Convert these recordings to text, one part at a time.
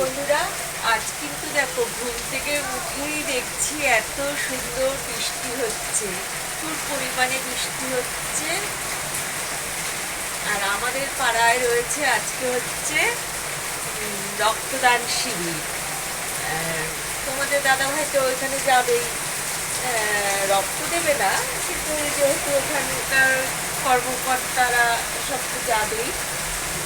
বন্ধুরা, আজ কিন্তু দেখো ঘুম থেকে উঠেই দেখছি এত সুন্দর বৃষ্টি হচ্ছে, প্রচুর পরিমাণে বৃষ্টি হচ্ছে। আর আমাদের পাড়ায় রয়েছে আজকে হচ্ছে রক্তদান শিবির। তোমাদের দাদা ভাই তো ওইখানে যাবেই। রক্ত দেবে না, কিন্তু যেহেতু ওখানকার কর্মকর্তারা সব তো যাবেই।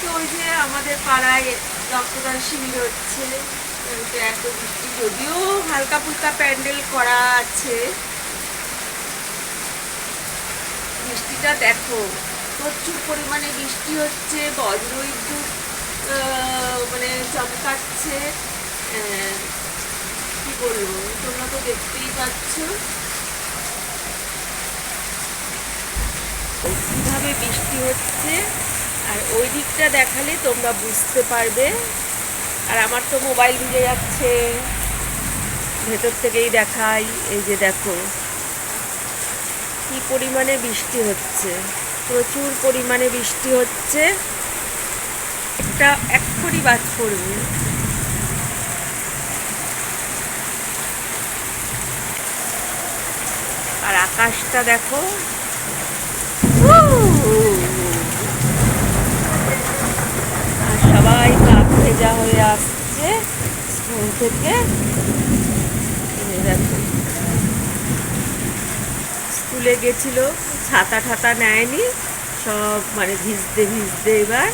কিন্তু ওই যে আমাদের পাড়ায় রক্তদান শিবির হচ্ছে তো এত বৃষ্টি যদিও হালকা ফুলকা প্যান্ডেল করা আছে। বৃষ্টিটা দেখো প্রচুর পরিমাণে বৃষ্টি হচ্ছে বজ্র বিদ্যুৎ মানে চমকাচ্ছে। আহ, কি বলব তোমরা তো দেখতেই পাচ্ছ। কীভাবে বৃষ্টি হচ্ছে। আর ওই দিকটা দেখালে তোমরা বুঝতে পারবে। আর আমার তো মোবাইল ভিজে যাচ্ছে। ভেতর থেকেই দেখাই। এই যে দেখো। কি পরিমাণে বৃষ্টি হচ্ছে। প্রচুর পরিমাণে বৃষ্টি হচ্ছে। একটা এক্ষুনি বাজ পড়বে। আর আকাশটা দেখো আর সবাই ভেজা হয়ে আসছে স্কুল থেকে। স্কুলে গেছিল, ছাতা ঠাতা নেয়নি, সব মানে ভিজতে ভিজতে এবার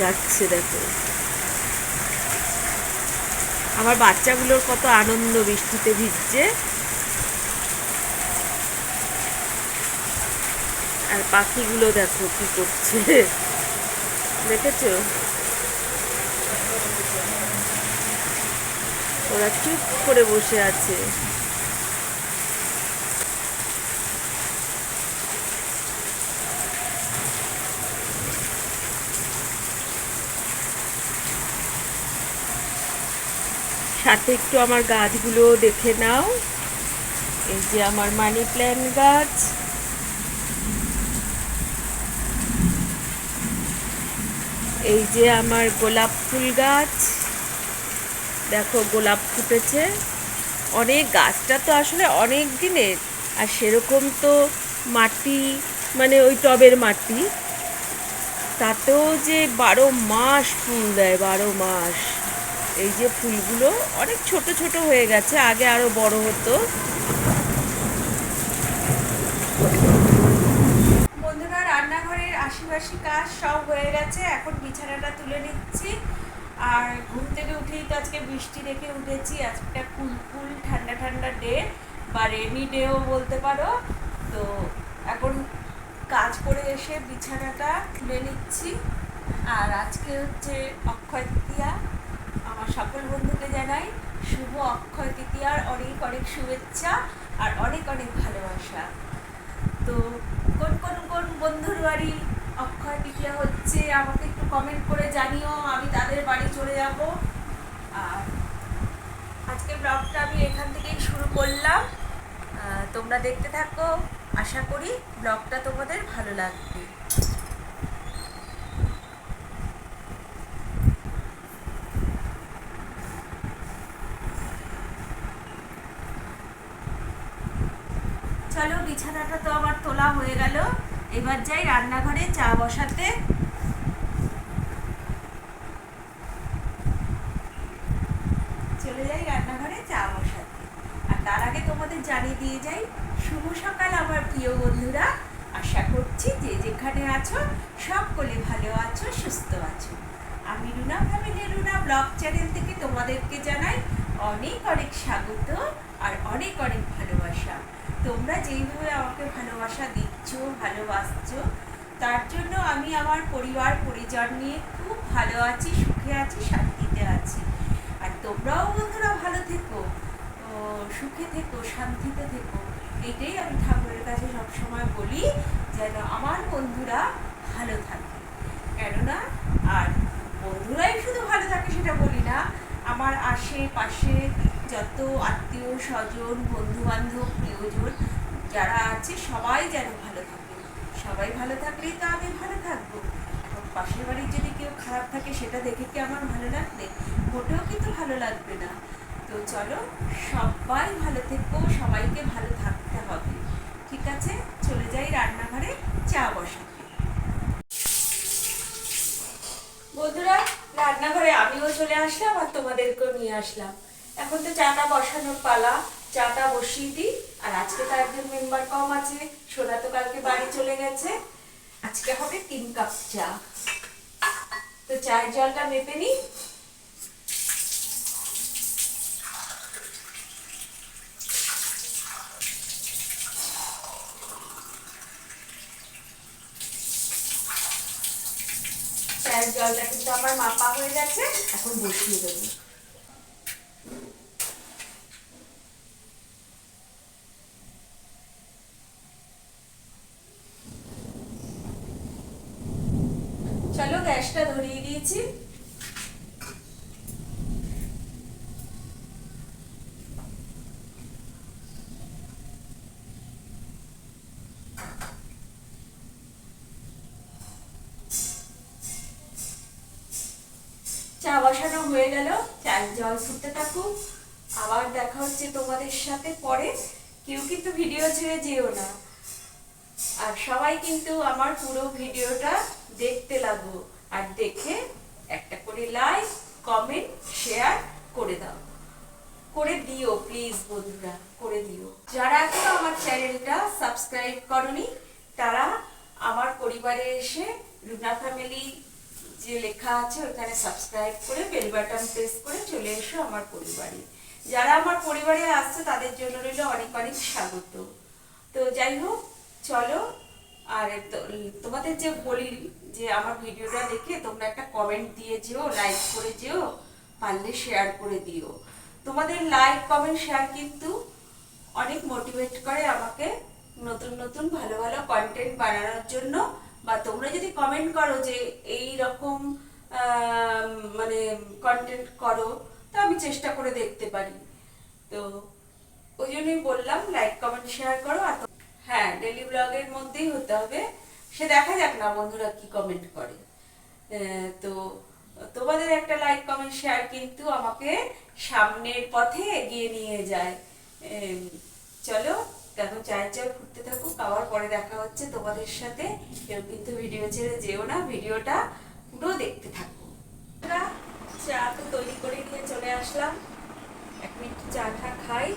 যাচ্ছে, দেখো। আমার বাচ্চাগুলোর কত আনন্দ, বৃষ্টিতে ভিজছে। আর পাখিগুলো দেখো কি করছে। দেখেছ? ওরা চুপ করে বসে আছে। সাথে একটু আমার গাছগুলো দেখে নাও। এই যে আমার মানি প্ল্যান্ট গাছ। এই যে আমার গোলাপ ফুল গাছ। দেখো গোলাপ ফুটেছে। অনেক গাছটা তো আসলে অনেক দিনের আর সেরকম তো মাটি মানে ওই টবের মাটি। তাতেও যে বারো মাস ফুল দেয়, বারো মাস। এই যে ফুলগুলো অনেক ছোট ছোট হয়ে গেছে, আগে আরও বড় হতো। বন্ধুরা, রান্নাঘরের আশিপাশি কাজ সব হয়ে গেছে। এখন বিছানাটা তুলে নিচ্ছি। আর ঘুম থেকে উঠেই তো আজকে বৃষ্টি দেখে উঠেছি, আজকে কুল কুল ঠান্ডা ঠান্ডা ডে বা রেনি ডেও বলতে পারো। তো এখন কাজ করে এসে বিছানাটা তুলে নিচ্ছি। আর আজকে হচ্ছে অক্ষয় তৃতীয়া। আমার সকল বন্ধুকে জানাই শুভ অক্ষয় তৃতীয়ার অনেক অনেক শুভেচ্ছা আর অনেক অনেক ভালোবাসা। তো কোন কোন কোন বন্ধুর বাড়ি অক্ষয় তৃতীয়া হচ্ছে আমাকে কমেন্ট করে জানিও, আমি তাদের বাড়ি চলে যাব। আর আজকে ব্লগটা আমি এখান থেকেই শুরু করলাম। তোমরা দেখতে থাকো, আশা করি ব্লগটা তোমাদের ভালো লাগবে। চলো, বিছানাটা তো আমার তোলা হয়ে গেল। এবার যাই রান্নাঘরে চা বসাতে চলে যাই রান্নাঘরে চা বসাতে আর তার আগে তোমাদের জানিয়ে দিয়ে যাই। শুভ সকাল আমার প্রিয় বন্ধুরা। আশা করছি যে যেখানে আছো, সকলে ভালো আছো, সুস্থ আছো। আমি Runa family, Runa blog channel থেকে তোমাদেরকে জানাই অনেক অনেক স্বাগত আর অনেক অনেক ভালোবাসা। তোমরা যেইভাবে আমাকে ভালোবাসা দিচ্ছ, ভালোবাসছো, তার জন্য আমি আমার পরিবার, পরিজন নিয়ে খুব ভালো আছি, সুখে আছি, শান্তিতে আছি। আর তোমরাও বন্ধুরা ভালো থেকো। সুখে থেকো, শান্তিতে থেকো। এটাই আমি ঠাকুরের কাছে সবসময় বলি, যেন আমার বন্ধুরা ভালো থাকে। কেননা, আর বন্ধুরাই শুধু ভালো থাকে সেটা বলি না, আমার আশেপাশে যত আত্মীয় স্বজন বন্ধু বান্ধব প্রিয়জন যারা আছে, সবাই যেন ভালো থাকে। সবাই ভালো থাকলেই তো আমি ভালো থাকব। পাশের বাড়ির যদি কেউ খারাপ থাকে, সেটা দেখে কি আমার ভালো লাগবে? মোটেও কিন্তু ভালো লাগবে না। তো চলো, সবাই ভালো থেকো, সবাইকে ভালো থাকতে হবে। ঠিক আছে? চলে যাই রান্নাঘরে, চা বসাতে। বন্ধুরা, রান্নাঘরে আমিও চলে আসলাম আর তোমাদেরকেও নিয়ে আসলাম। এখন তো চাটা বসানোর পালা, চাটা বসিয়ে দিই। আর আজকে তো একজন মেম্বার কম আছে, সোনা তো কালকে বাড়ি চলে গেছে। আজকে হবে তিন কাপ চা। তো চায়ের জলটা মেপে নিই। চায়ের জলটা কিন্তু আমার মাপা হয়ে গেছে। এখন বসিয়ে দেবো। বসানো হয়ে গেল। চায়ের জল ফুটতে থাকুক। আবার দেখা হচ্ছে তোমাদের সাথে পরে। কেউ কিন্তু ভিডিও ছেড়ে যেও না। আর সবাই কিন্তু আমার পুরো ভিডিওটা দেখতে লাগো। আর দেখে একটা করে লাইক কমেন্ট শেয়ার করে দাও। করে দিও প্লিজ বন্ধুরা, করে দিও। যারা এখনও আমার চ্যানেলটা সাবস্ক্রাইব করনি, তারা আমার পরিবারে এসে রুনা ফ্যামিলি যে লেখা আছে ওখানে সাবস্ক্রাইব করে বেল বাটন প্রেস করে চলে এসো আমার পরিবারে। যারা আমার পরিবারে আসছে, তাদের জন্য রইল অনেক অনেক স্বাগত। তো যাই হোক, চলো, আর তোমাদের যে বলি, যে আমার ভিডিওটা দেখে তোমরা একটা কমেন্ট দিয়ে যেও লাইক করে যেও, পারলে শেয়ার করে দিও। তোমাদের লাইক কমেন্ট শেয়ার কিন্তু অনেক মোটিভেট করে আমাকে নতুন নতুন ভালো ভালো কন্টেন্ট বানানোর জন্য। বা তোমরা যদি কমেন্ট করো যে এই রকম মানে কন্টেন্ট করো, তা আমি চেষ্টা করে দেখতে পারি। তো ওই জন্যই বললাম লাইক কমেন্ট শেয়ার করো। আর হ্যাঁ ডেলি ব্লগের মধ্যেই হতে হবে। সে দেখা যাক না বন্ধুরা কি কমেন্ট করে। তো তোমাদের একটা লাইক কমেন্ট শেয়ার কিন্তু আমাকে সামনের পথে এগিয়ে নিয়ে যায়। চলো। এখন চায়ের জল ফুটতে থাকুক আবার পরে দেখা হচ্ছে তোমাদের সাথে। কেউ কিন্তু ভিডিও ছেড়ে যেও না, ভিডিওটা পুরো দেখতে থাকো। চা তো তৈরি করে নিয়ে চলে আসলাম। এক মিনিট চাটা খাই।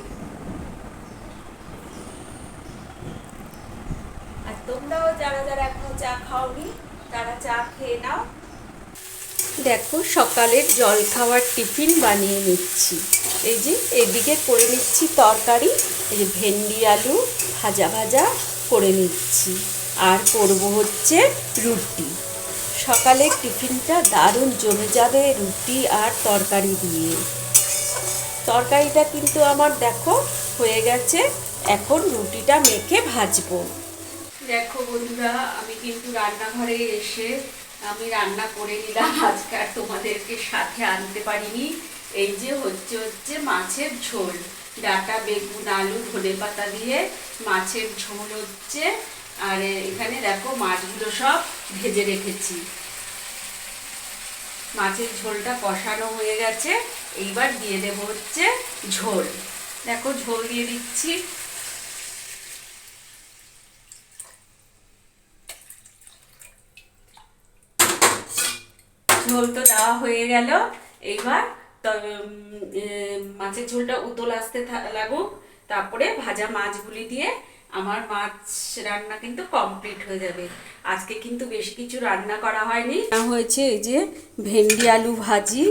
আর তোমরাও যারা যারা এখনও চা খাওনি, তারা চা খেয়ে নাও। দেখো, সকালের জল খাওয়ার টিফিন বানিয়ে নিচ্ছি। এই যে, এদিকে করে নিচ্ছি তরকারি, এই যে ভেন্ডি আলু ভাজা ভাজা করে নিচ্ছি। আর করব হচ্ছে রুটি। সকালের টিফিনটা দারুণ জমে যাবে রুটি আর তরকারি দিয়ে। তরকারিটা কিন্তু আমার দেখো হয়ে গেছে, এখন রুটিটা মেখে ভাজবো। দেখো বন্ধুরা, আমি কিন্তু রান্নাঘরে এসে আমি রান্না করে নিলাম। আজকে আর তোমাদেরকে সাথে আনতে পারিনি। এই যে হচ্ছে হচ্ছে মাছের ঝোল। ডাটা, বেগুন, আলু, ধনে পাতা দিয়ে মাছের ঝোল হচ্ছে। আর এখানে দেখো মাছগুলো সব ভেজে রেখেছি। মাছের ঝোলটা কষানো হয়ে গেছে। এইবার দিয়ে দেবো হচ্ছে ঝোল। দেখো ঝোল দিয়ে দিচ্ছি। ঝোল তো দেওয়া হয়ে গেল। এইবার তবে মাছের ঝোলটা উতল আসতে লাগুক। তারপরে ভাজা মাছগুলি দিয়ে আমার মাছ রান্না কিন্তু কমপ্লিট হয়ে যাবে। আজকে কিন্তু বেশ কিছু রান্না করা হয়নি। হয়েছে এই যে ভেন্ডি আলু ভাজি।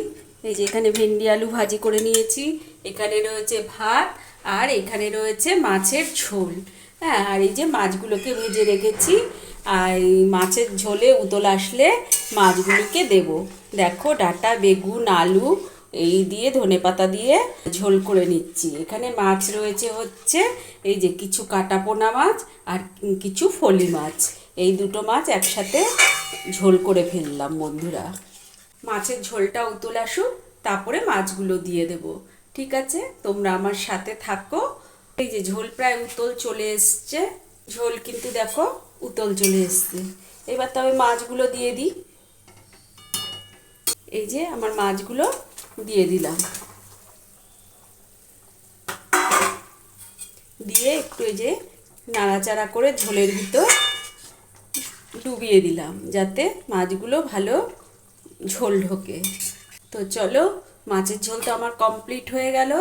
এই যে এখানে ভেন্ডি আলু ভাজি করে নিয়েছি। এখানে রয়েছে ভাত আর এখানে রয়েছে মাছের ঝোল। হ্যাঁ আর এই যে মাছগুলোকে ভেজে রেখেছি। আর মাছের ঝোলে উতল আসলে মাছগুলিকে দেব। দেখো ডাটা, বেগুন, আলু, এই দিয়ে ধনে পাতা দিয়ে ঝোল করে নিচ্ছি। এখানে মাছ রয়েছে হচ্ছে, এই যে কিছু কাটা পোনা মাছ আর কিছু ফলি মাছ। এই দুটো মাছ একসাথে ঝোল করে ফেললাম বন্ধুরা। মাছের ঝোলটা উতল আসুক তারপরে মাছগুলো দিয়ে দেব। ঠিক আছে? তোমরা আমার সাথে থাকো। এই যে ঝোল প্রায় উতল চলে এসছে। ঝোল কিন্তু দেখো উতল চলে এসছে। এবার তবে মাছগুলো দিয়ে দিই। এই যে আমার মাছগুলো দিয়ে দিলাম। দিয়ে একটু এই যে নাড়াচাড়া করে ঝোলের ভিতর ডুবিয়ে দিলাম যাতে মাছগুলো ভালো ঝোল ঢোকে। তো চলো, মাছের ঝোল তো আমার কমপ্লিট হয়ে গেল।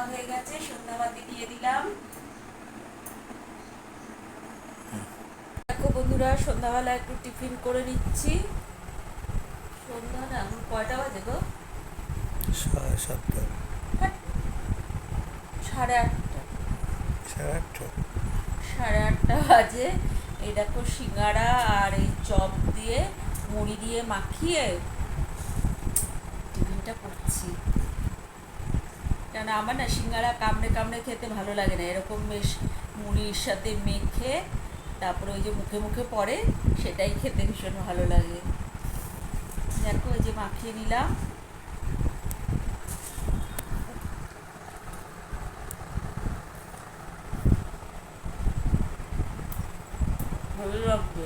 সন্ধ্যা হয়ে গেছে সন্ধ্যাবাতি দিয়ে দিলাম। দেখো বন্ধুরা সন্ধ্যাবেলা একটু টিফিন করে নিচ্ছি। সন্ধ্যা না কয়টা বাজে গো? সাড়ে সাতটা। সাড়ে আটটা। সাড়ে আটটা? সাড়ে আটটা বাজে। এই দেখো সিঙ্গারা আর এই চপ দিয়ে মুড়ি দিয়ে মাখিয়ে টিফিনটা করছি। কেন আমার না সিঙ্গারা কামড়ে কামড়ে খেতে ভালো লাগে না। এরকম বেশ মুড়ির সাথে মেখে তারপরে ওই যে মুখে মুখে পড়ে, সেটাই খেতে ভীষণ ভালো লাগে। দেখো ওই যে মাখিয়ে নিলাম। ভালো লাগবে